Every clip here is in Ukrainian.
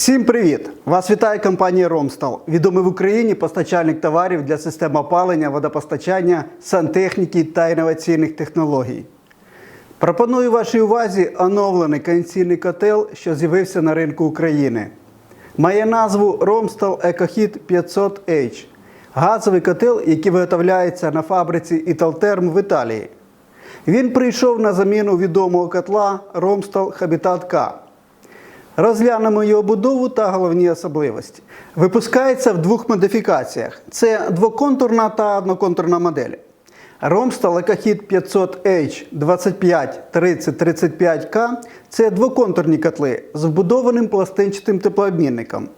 Всім привіт! Вас вітає компанія Ромстал, відомий в Україні постачальник товарів для систем опалення, водопостачання, сантехніки та інноваційних технологій. Пропоную вашій увазі оновлений кондиційний котел, що з'явився на ринку України. Має назву Romstal EcoHeat 500H газовий котел, який виготовляється на фабриці Italterm в Італії. Він прийшов на заміну відомого котла Romstal Habitat K. Розглянемо його будову та головні особливості. Випускається в двох модифікаціях: це двоконтурна та одноконтурна моделі. Romstal EcoHeat 500H 25 30 35K це двоконтурні котли з вбудованим пластинчатим теплообмінником.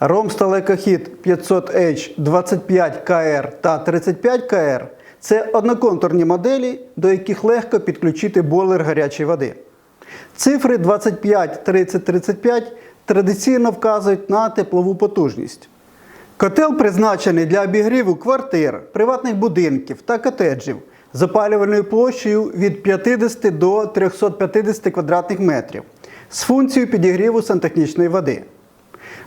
Romstal EcoHeat 500H 25KR та 35KR це одноконтурні моделі, до яких легко підключити бойлер гарячої води. Цифри 25, 30, 35 традиційно вказують на теплову потужність. Котел призначений для обігріву квартир, приватних будинків та котеджів з опалювальною площею від 50 до 350 квадратних метрів з функцією підігріву сантехнічної води.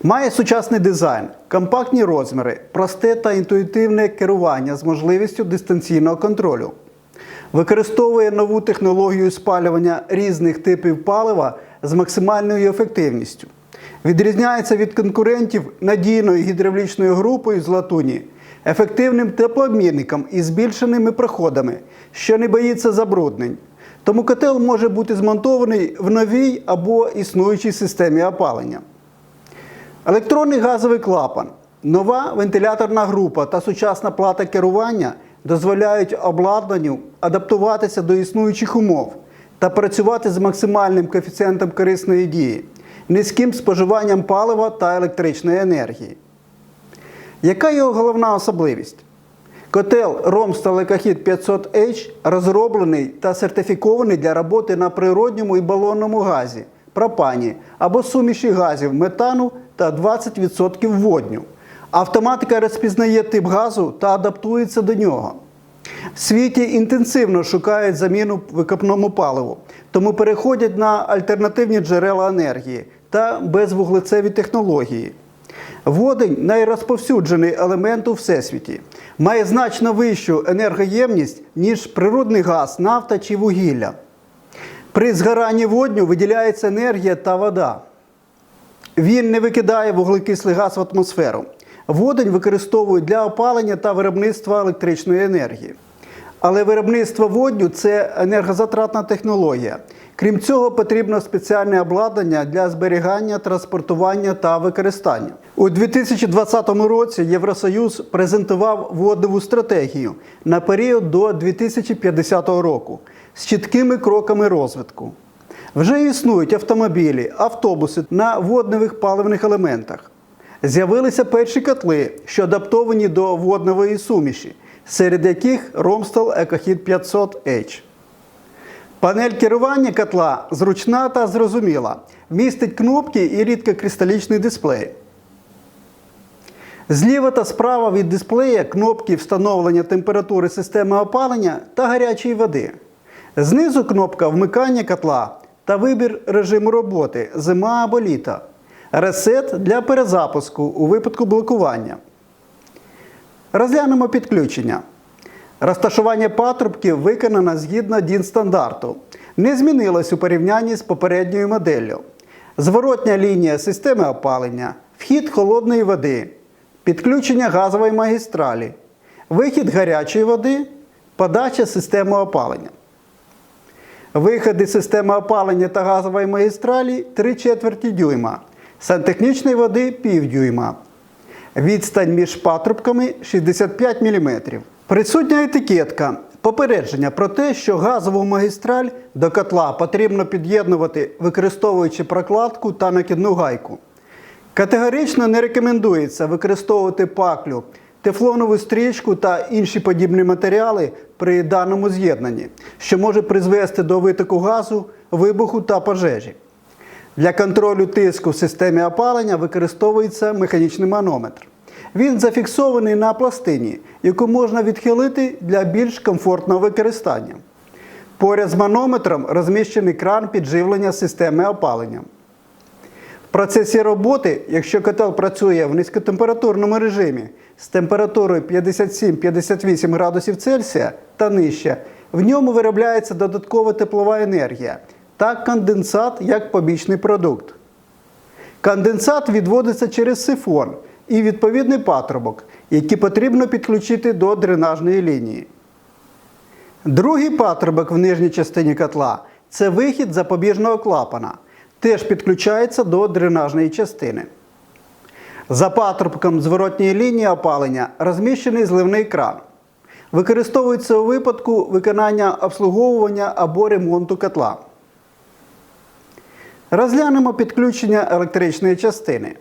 Має сучасний дизайн, компактні розміри, просте та інтуїтивне керування з можливістю дистанційного контролю. Використовує нову технологію спалювання різних типів палива з максимальною ефективністю. Відрізняється від конкурентів надійною гідравлічною групою з латуні, ефективним теплообмінником і збільшеними проходами, що не боїться забруднень. Тому котел може бути змонтований в новій або існуючій системі опалення. Електронний газовий клапан, нова вентиляторна група та сучасна плата керування дозволяють обладнанню адаптуватися до існуючих умов та працювати з максимальним коефіцієнтом корисної дії, низьким споживанням палива та електричної енергії. Яка його головна особливість? Котел EcoHeat 500H розроблений та сертифікований для роботи на природньому і балонному газі, пропані або суміші газів метану та 20% водню. Автоматика розпізнає тип газу та адаптується до нього. В світі інтенсивно шукають заміну викопному паливу, тому переходять на альтернативні джерела енергії та безвуглецеві технології. Водень найрозповсюджений елемент у всесвіті, має значно вищу енергоємність, ніж природний газ, нафта чи вугілля. При згоранні водню виділяється енергія та вода. Він не викидає вуглекислий газ в атмосферу. Водень використовують для опалення та виробництва електричної енергії. Але виробництво водню це енергозатратна технологія. Крім цього, потрібно спеціальне обладнання для зберігання, транспортування та використання. У 2020 році Євросоюз презентував водневу стратегію на період до 2050 року з чіткими кроками розвитку. Вже існують автомобілі, автобуси на водневих паливних елементах. З'явилися перші котли, що адаптовані до водневої суміші, серед яких Romstal EcoHeat 500H. Панель керування котла зручна та зрозуміла, містить кнопки і рідкокристалічний дисплей. Зліва та справа від дисплея кнопки встановлення температури системи опалення та гарячої води. Знизу кнопка вмикання котла та вибір режиму роботи зима або літо. Ресет для перезапуску у випадку блокування. Розглянемо підключення. Розташування патрубків виконано згідно DIN стандарту. Не змінилось у порівнянні з попередньою моделлю. Зворотня лінія системи опалення, вхід холодної води, підключення газової магістралі, вихід гарячої води, подача системи опалення. Виходи системи опалення та газової магістралі 3 четверті дюйма, сантехнічної води пів дюйма. Відстань між патрубками 65 мм. Присутня етикетка. Попередження про те, що газову магістраль до котла потрібно під'єднувати, використовуючи прокладку та накидну гайку. Категорично не рекомендується використовувати паклю, тефлонову стрічку та інші подібні матеріали при даному з'єднанні, що може призвести до витоку газу, вибуху та пожежі. Для контролю тиску в системі опалення використовується механічний манометр. Він зафіксований на пластині, яку можна відхилити для більш комфортного використання. Поряд з манометром розміщений кран підживлення системи опалення. В процесі роботи, якщо котел працює в низькотемпературному режимі з температурою 57-58 градусів Цельсія та нижче, в ньому виробляється додаткова теплова енергія та конденсат як побічний продукт. Конденсат відводиться через сифон і відповідний патрубок, який потрібно підключити до дренажної лінії. Другий патрубок в нижній частині котла це вихід запобіжного клапана, теж підключається до дренажної частини. За патрубком зворотньої лінії опалення розміщений зливний кран. Використовується у випадку виконання обслуговування або ремонту котла. Розглянемо підключення електричної частини.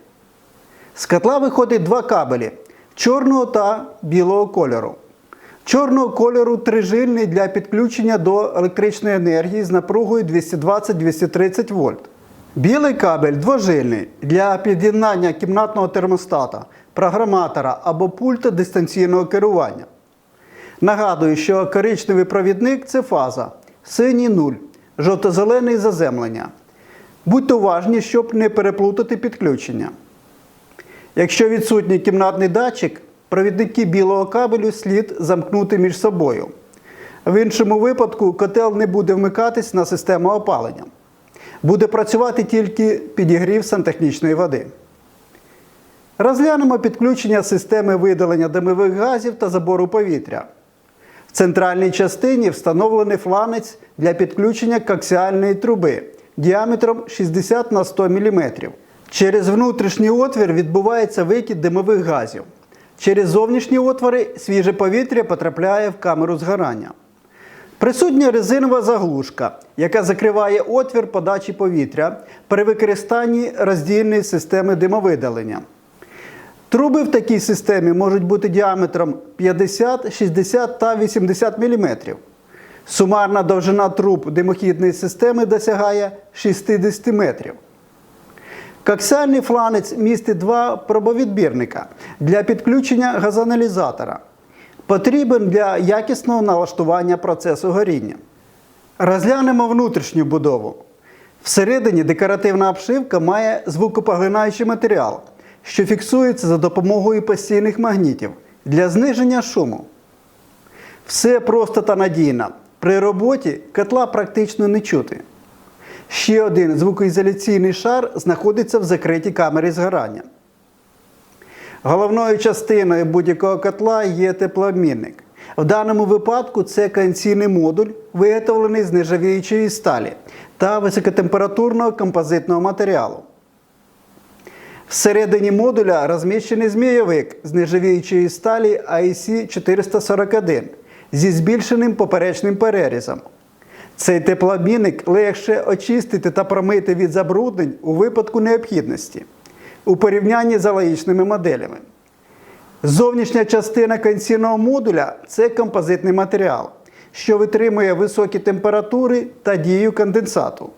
З котла виходить два кабелі чорного та білого кольору. Чорного кольору трижильний для підключення до електричної енергії з напругою 220-230 вольт. Білий кабель двожильний для під'єднання кімнатного термостата, програматора або пульта дистанційного керування. Нагадую, що коричневий провідник це фаза, синій нуль, жовто-зелений заземлення. Будьте уважні, щоб не переплутати підключення. Якщо відсутній кімнатний датчик, провідники білого кабелю слід замкнути між собою. В іншому випадку котел не буде вмикатись на систему опалення. Буде працювати тільки підігрів сантехнічної води. Розглянемо підключення системи видалення димових газів та забору повітря. В центральній частині встановлений фланець для підключення коаксіальної труби діаметром 60 на 100 мм. Через внутрішній отвір відбувається викид димових газів. Через зовнішні отвори свіже повітря потрапляє в камеру згорання. Присутня резинова заглушка, яка закриває отвір подачі повітря при використанні роздільної системи димовидалення. Труби в такій системі можуть бути діаметром 50, 60 та 80 мм. Сумарна довжина труб димохідної системи досягає 60 метрів. Коаксіальний фланець містить два пробовідбірника для підключення газоаналізатора. Потрібен для якісного налаштування процесу горіння. Розглянемо внутрішню будову. Всередині декоративна обшивка має звукопоглинаючий матеріал, що фіксується за допомогою постійних магнітів для зниження шуму. Все просто та надійно. При роботі котла практично не чути. Ще один звукоізоляційний шар знаходиться в закритій камері згорання. Головною частиною будь-якого котла є теплообмінник. В даному випадку це конційний модуль, виготовлений з нержавіючої сталі та високотемпературного композитного матеріалу. Всередині модуля розміщений змійовик з нержавіючої сталі IC 441 зі збільшеним поперечним перерізом. Цей теплообмінник легше очистити та промити від забруднень у випадку необхідності у порівнянні з аналогічними моделями. Зовнішня частина конційного модуля це композитний матеріал, що витримує високі температури та дію конденсату.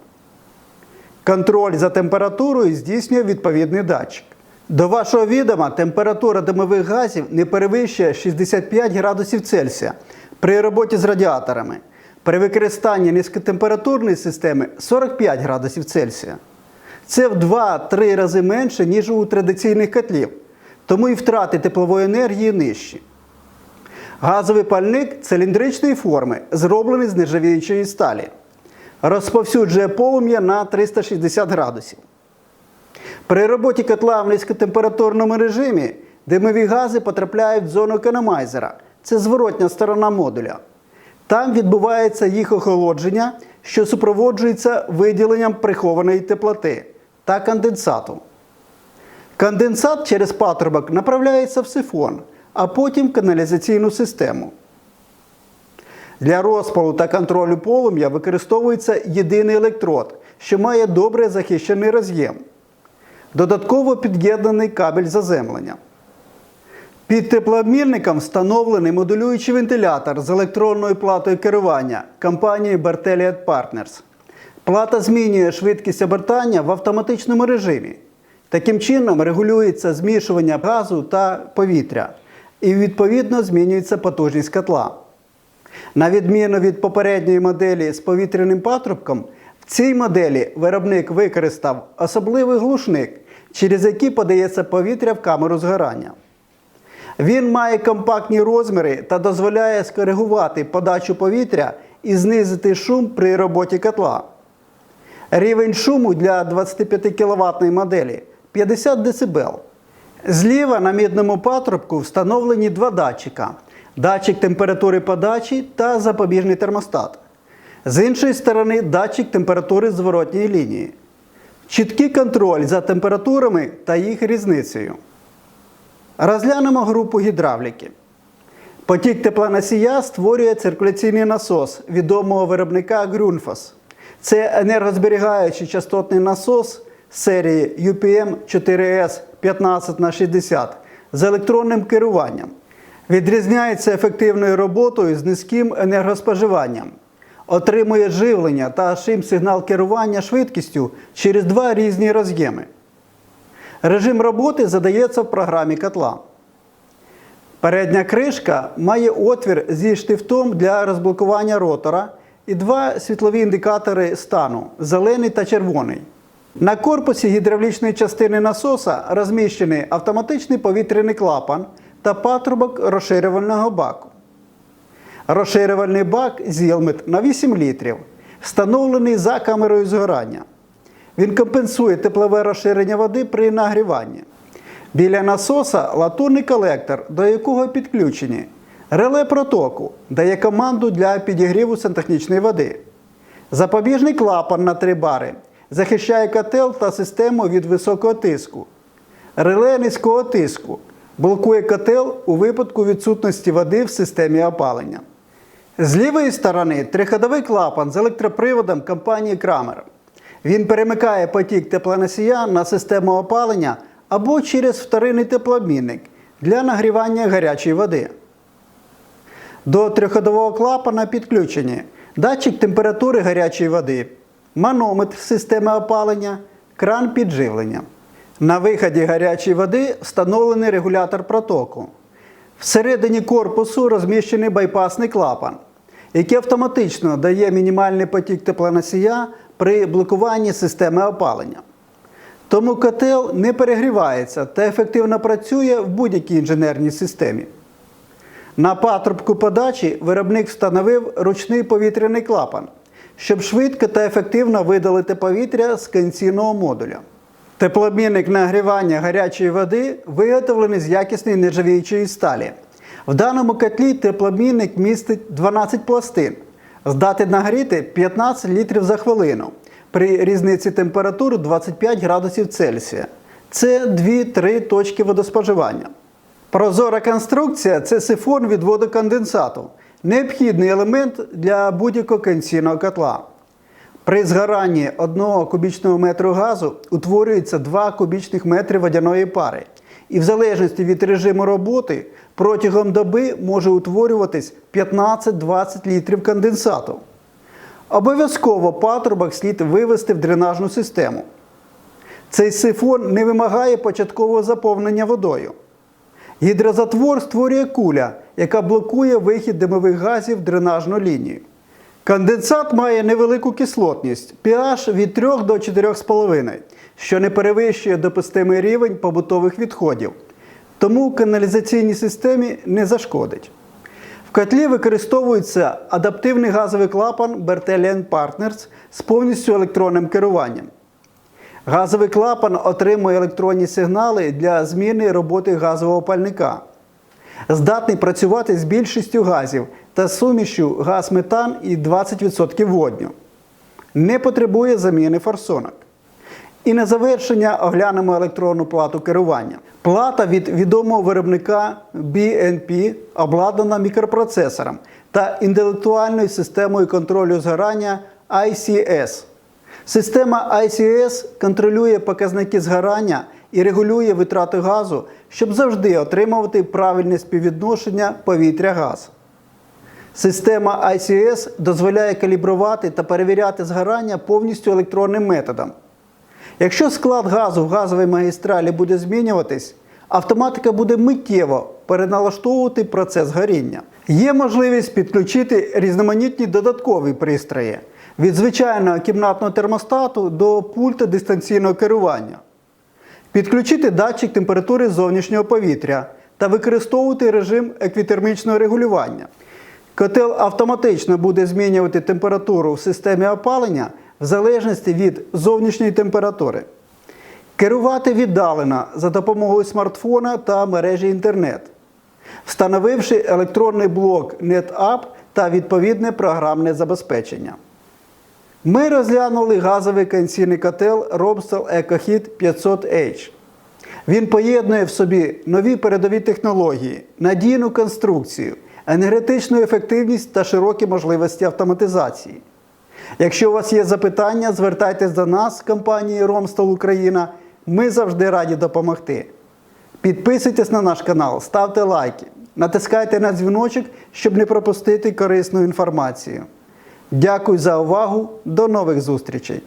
Контроль за температурою здійснює відповідний датчик. До вашого відома температура димових газів не перевищує 65 градусів Цельсія при роботі з радіаторами. При використанні низькотемпературної системи 45 градусів Цельсія. Це в 2-3 рази менше, ніж у традиційних котлів, тому і втрати теплової енергії нижчі. Газовий пальник циліндричної форми, зроблений з нержавіючої сталі. Розповсюджує полум'я на 360 градусів. При роботі котла в низькотемпературному режимі димові гази потрапляють в зону економайзера. Це зворотня сторона модуля. Там відбувається їх охолодження, що супроводжується виділенням прихованої теплоти та конденсату. Конденсат через патрубок направляється в сифон, а потім в каналізаційну систему. Для розпалу та контролю полум'я використовується єдиний електрод, що має добре захищений роз'єм. Додатково під'єднаний кабель заземлення. Під теплообмірником встановлений модулюючий вентилятор з електронною платою керування компанії Berteliat Partners. Плата змінює швидкість обертання в автоматичному режимі. Таким чином регулюється змішування газу та повітря і відповідно змінюється потужність котла. На відміну від попередньої моделі з повітряним патрубком, В цій моделі виробник використав особливий глушник, через який подається повітря в камеру згорання. Він має компактні розміри та дозволяє скоригувати подачу повітря і знизити шум при роботі котла. Рівень шуму для 25 кВт моделі 50 дБ. Зліва на мідному патрубку встановлені два датчика: датчик температури подачі та запобіжний термостат. З іншої сторони, датчик температури зворотньої лінії. Чіткий контроль за температурами та їх різницею. Розглянемо групу гідравліки. Потік теплоносія створює циркуляційний насос відомого виробника Grundfos. Це енергозберігаючий частотний насос серії UPM 4S 15х60 з електронним керуванням. Відрізняється ефективною роботою з низьким енергоспоживанням. Отримує живлення та шим сигнал керування швидкістю через два різні роз'єми. Режим роботи задається в програмі котла. Передня кришка має отвір зі штифтом для розблокування ротора і два світлові індикатори стану зелений та червоний. На корпусі гідравлічної частини насоса розміщений автоматичний повітряний клапан та патрубок розширювального баку. Розширювальний бак Зілмет на 8 літрів, встановлений за камерою згорання. Він компенсує теплове розширення води при нагріванні. Біля насоса латунний колектор, до якого підключені реле протоку, дає команду для підігріву сантехнічної води. Запобіжний клапан на 3 бари захищає котел та систему від високого тиску. Реле низького тиску блокує котел у випадку відсутності води в системі опалення. З лівої сторони триходовий клапан з електроприводом компанії Крамер. Він перемикає потік теплоносія на систему опалення або через вторинний теплообмінник для нагрівання гарячої води. До триходового клапана підключені датчик температури гарячої води, манометр системи опалення, кран підживлення. На виході гарячої води встановлений регулятор протоку. Всередині корпусу розміщений байпасний клапан, який автоматично дає мінімальний потік теплоносія при блокуванні системи опалення. Тому котел не перегрівається та ефективно працює в будь-якій інженерній системі. На патрубку подачі виробник встановив ручний повітряний клапан, щоб швидко та ефективно видалити повітря з кондиційного модуля. Теплообмінник нагрівання гарячої води виготовлений з якісної нержавіючої сталі. В даному котлі теплообмінник містить 12 пластин, здатний нагріти 15 літрів за хвилину при різниці температур 25 градусів Цельсія. Це 2-3 точки водоспоживання. Прозора конструкція це сифон від водоконденсату, необхідний елемент для будь-якого кондиційного котла. При згоранні 1 кубічного метру газу утворюється 2 кубічних метри водяної пари. І в залежності від режиму роботи протягом доби може утворюватись 15-20 літрів конденсату. Обов'язково патрубок слід вивести в дренажну систему. Цей сифон не вимагає початкового заповнення водою. Гідрозатвор створює куля, яка блокує вихід димових газів в дренажну лінію. Конденсат має невелику кислотність pH від 3 до 4,5, що не перевищує допустимий рівень побутових відходів, тому каналізаційній системі не зашкодить. В котлі використовується адаптивний газовий клапан Bertelian Partners з повністю електронним керуванням. Газовий клапан отримує електронні сигнали для зміни роботи газового пальника. Здатний працювати з більшістю газів та сумішю газ-метан і 20% водню. Не потребує заміни форсунок. І на завершення оглянемо електронну плату керування. Плата від відомого виробника BNP обладнана мікропроцесором та інтелектуальною системою контролю згорання ICS. Система ICS контролює показники згорання і регулює витрату газу, щоб завжди отримувати правильне співвідношення повітря-газ. Система ICS дозволяє калібрувати та перевіряти згорання повністю електронним методом. Якщо склад газу в газовій магістралі буде змінюватись, автоматика буде миттєво переналаштовувати процес горіння. Є можливість підключити різноманітні додаткові пристрої. від звичайного кімнатного термостату до пульта дистанційного керування, підключити датчик температури зовнішнього повітря та використовувати режим еквітермічного регулювання. Котел автоматично буде змінювати температуру в системі опалення в залежності від зовнішньої температури. Керувати віддалено за допомогою смартфона та мережі інтернет, встановивши електронний блок NetApp та відповідне програмне забезпечення. Ми розглянули газовий конденсаційний котел Romstal EcoHeat 500H. Він поєднує в собі нові передові технології, надійну конструкцію, енергетичну ефективність та широкі можливості автоматизації. Якщо у вас є запитання, звертайтесь до нас, компанії Romstal Україна. Ми завжди раді допомогти. Підписуйтесь на наш канал, ставте лайки, натискайте на дзвіночок, щоб не пропустити корисну інформацію. Дякую за увагу. До нових зустрічей!